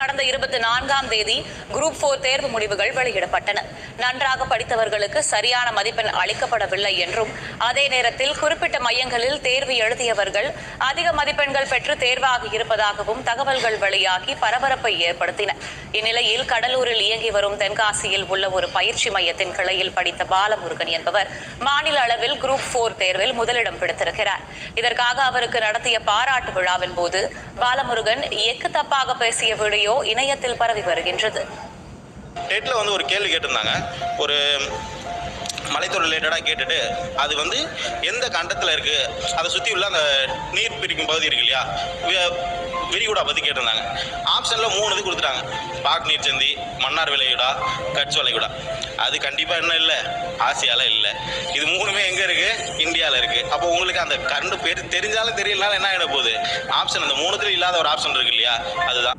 கடந்த இருபத்தி நான்காம் தேதி குரூப் போர் தேர்வு முடிவுகள் வெளியிடப்பட்டன. நன்றாக படித்தவர்களுக்கு சரியான மதிப்பெண் அளிக்கப்படவில்லை என்றும் அதே நேரத்தில் குறிப்பிட்ட மையங்களில் தேர்வு எழுதியவர்கள் அதிக மதிப்பெண்கள் பெற்று தேர்வாகி இருப்பதாகவும் தகவல்கள் வெளியாகி பரபரப்பை ஏற்படுத்தின. இந்நிலையில் கடலூரில் இயங்கி வரும் தென்காசியில் உள்ள ஒரு பயிற்சி மையத்தின் கிளையில் படித்த பாலமுருகன் என்பவர் மாநில அளவில் குரூப் போர் தேர்வில் முதலிடம் பிடித்திருக்கிறார். இதற்காக அவருக்கு நடத்திய பாராட்டு விழாவின் போது பாலமுருகன் எக்கு தப்பாக பேசிய வீடியோ இணையத்தில் பரவி வருகின்றது. டெட்டில் வந்து ஒரு கேள்வி கேட்டிருந்தாங்க. ஒரு மலைத்தொழில் ரிலேட்டடாக கேட்டுட்டு அது வந்து எந்த கண்டத்தில் இருக்குது அதை சுற்றி உள்ள அந்த நீர் பிரிக்கும் பகுதி இருக்கு இல்லையா? விரிகுடா பற்றி கேட்டிருந்தாங்க. ஆப்ஷனில் மூணு இது கொடுத்துட்டாங்க. பாக் நீர் சந்தி மன்னார் விளைகுடா கட்ச் வளைகுடா. அது கண்டிப்பாக என்ன இல்லை. ஆசியாவில் இல்லை. இது மூணுமே எங்கே இருக்குது இந்தியாவில் இருக்குது அப்போ உங்களுக்கு அந்த கரண்ட் பேர் தெரிஞ்சாலும் தெரியலனாலும் என்ன ஆகிட போகுது? ஆப்ஷன் அந்த மூணுத்துல இல்லாத ஒரு ஆப்ஷன் இருக்கு இல்லையா? அதுதான்.